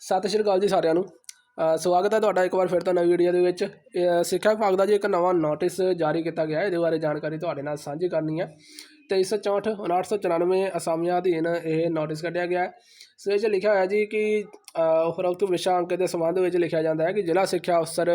ਸਤਿ ਸ਼੍ਰੀ ਅਕਾਲ ਜੀ ਸਾਰਿਆਂ ਨੂੰ। ਸਵਾਗਤ ਹੈ ਤੁਹਾਡਾ ਇੱਕ ਵਾਰ ਫਿਰ ਤੋਂ ਨਵੀਂ ਵੀਡੀਓ ਦੇ ਵਿੱਚ। ਸਿੱਖਿਆ ਵਿਭਾਗ ਦਾ ਜੀ ਇੱਕ ਨਵਾਂ ਨੋਟਿਸ ਜਾਰੀ ਕੀਤਾ ਗਿਆ ਹੈ, ਇਹਦੇ ਬਾਰੇ ਜਾਣਕਾਰੀ ਤੁਹਾਡੇ ਨਾਲ ਸਾਂਝੀ ਕਰਨੀ ਹੈ। 2364 5994 ਅਸਾਮੀਆਂ ਅਧੀਨ ਇਹ ਨੋਟਿਸ ਕੱਢਿਆ ਗਿਆ ਹੈ। ਸੋ ਇਹ 'ਚ ਲਿਖਿਆ ਹੋਇਆ ਜੀ ਕਿ ਉਪਰੋਕਤ ਵਿਸ਼ਾ ਅੰਕ ਦੇ ਸੰਬੰਧ ਵਿੱਚ ਲਿਖਿਆ ਜਾਂਦਾ ਹੈ ਕਿ ਜ਼ਿਲ੍ਹਾ ਸਿੱਖਿਆ ਅਫਸਰ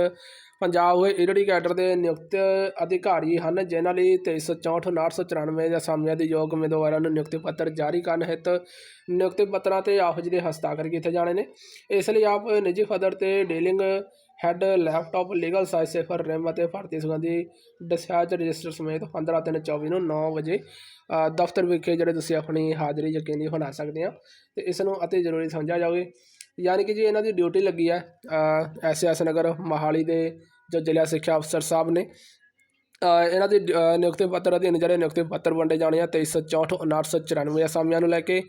ਪੰਜਾਬ ਹੋਏ ਈਰੜੀ ਕੈਡਰ ਦੇ ਨਿਯੁਕਤ ਅਧਿਕਾਰੀ ਹਨ, ਜਿਨ੍ਹਾਂ ਲਈ 2364 5994 ਦੇ ਅਸਾਮੀਆਂ ਦੇ ਯੋਗ ਉਮੀਦਵਾਰਾਂ ਨੂੰ ਨਿਯੁਕਤੀ ਪੱਤਰ ਜਾਰੀ ਕਰਨ ਹਿੱਤ ਨਿਯੁਕਤੀ ਪੱਤਰਾਂ ਤੇ ਆਪ ਜੀ ਦੇ ਹਸਤਾਖਰ ਕੀਤੇ ਜਾਣੇ ਨੇ। ਇਸ ਲਈ ਆਪ ਨਿੱਜੀ ਪੱਧਰ ਤੇ dealing head, laptop, legal size safer, ream ਅਤੇ ਭਰਤੀ ਸੰਬੰਧੀ ਡਿਸਚਾਰਜ ਰਜਿਸਟਰ ਸਮੇਤ 15 ਤਿੰਨ 24 ਨੂੰ 9 ਵਜੇ ਦਫ਼ਤਰ ਵਿਖੇ ਜਿਹੜੇ ਤੁਸੀਂ ਆਪਣੀ ਹਾਜ਼ਰੀ ਯਕੀਨੀ ਬਣਾ ਸਕਦੇ ਆ, ਤੇ ਇਸ ਨੂੰ ਅਤੀ ਜ਼ਰੂਰੀ ਸਮਝਿਆ ਜਾਵੇ। ਯਾਨੀ ਕਿ ਜੀ ਇਹਨਾਂ ਦੀ ਡਿਊਟੀ ਲੱਗੀ ਹੈ ਐਸ ਨਗਰ ਮੋਹਾਲੀ ਦੇ ਜੋ ਜ਼ਿਲ੍ਹਾ ਸਿੱਖਿਆ ਅਫਸਰ ਸਾਹਿਬ ਨੇ। ਇਹਨਾਂ ਦੀ ਅ, ਨਿਯੁਕਤੀ ਪੱਤਰ ਅਧੀਨ ਜਿਹੜੇ ਨਿਯੁਕਤੀ ਪੱਤਰ ਵੰਡੇ ਜਾਣੇ ਆ 2364 5994 ਅਸਾਮੀਆਂ ਨੂੰ ਲੈ ਕੇ।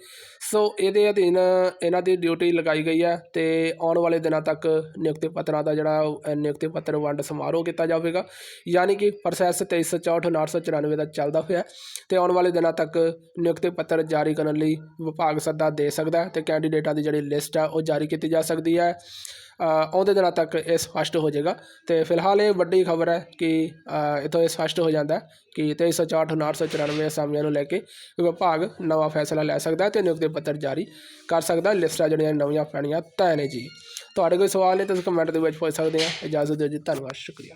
ਸੋ ਇਹਦੇ ਅਧੀਨ ਇਹਨਾਂ ਦੀ ਡਿਊਟੀ ਲਗਾਈ ਗਈ ਹੈ ਤੇ ਆਉਣ ਵਾਲੇ ਦਿਨਾਂ ਤੱਕ ਨਿਯੁਕਤੀ ਪੱਤਰਾਂ ਦਾ ਜਿਹੜਾ ਨਿਯੁਕਤੀ ਪੱਤਰ ਵੰਡ ਸਮਾਰੋਹ ਕੀਤਾ ਜਾਵੇਗਾ। ਯਾਨੀ ਕਿ ਪ੍ਰੋਸੈਸ 2364 5994 ਦਾ ਚੱਲਦਾ ਹੋਇਆ ਹੈ ਤੇ ਆਉਣ ਵਾਲੇ ਦਿਨਾਂ ਤੱਕ ਨਿਯੁਕਤੀ ਪੱਤਰ ਜਾਰੀ ਕਰਨ ਲਈ ਵਿਭਾਗ ਸੱਦਾ ਦੇ ਸਕਦਾ ਹੈ ਤੇ ਕੈਂਡੀਡੇਟਾਂ ਦੀ ਜਿਹੜੀ ਲਿਸਟ ਆ ਉਹ ਜਾਰੀ ਕੀਤੀ ਜਾ ਸਕਦੀ ਹੈ। ਆਉਂਦੇ ਦਿਨਾਂ ਤੱਕ ਇਹ ਸਪਸ਼ਟ ਹੋ ਜਾਏਗਾ। ਤੇ ਫਿਲਹਾਲ ਇਹ ਵੱਡੀ ਖਬਰ ਹੈ ਕਿ ਅ, ਇੱਥੋਂ ਇਹ ਸਪਸ਼ਟ ਹੋ ਜਾਂਦਾ ਹੈ ਕਿ 2364 994 ਅਸਾਮੀਆਂ ਨੂੰ ਲੈ ਕੇ ਵਿਭਾਗ ਨਵਾਂ ਫੈਸਲਾ ਲੈ ਸਕਦਾ ਹੈ ਤੇ ਨਿਯੁਕਤੀ ਪੱਤਰ ਜਾਰੀ ਕਰ ਸਕਦਾ ਲਿਸਟਾਂ ਜਿਹੜੀਆਂ ਨਵੀਆਂ ਪੈਣੀਆਂ ਤੈਅ ਨੇ ਜੀ। ਤੁਹਾਡੇ ਕੋਈ ਸਵਾਲ ਨੇ ਤੁਸੀਂ ਕਮੈਂਟ ਦੇ ਵਿੱਚ ਪੁੱਛ ਸਕਦੇ ਆ ਇਜਾਜ਼ਤ ਦਿਓ ਜੀ। ਧੰਨਵਾਦ। ਸ਼ੁਕਰੀਆ।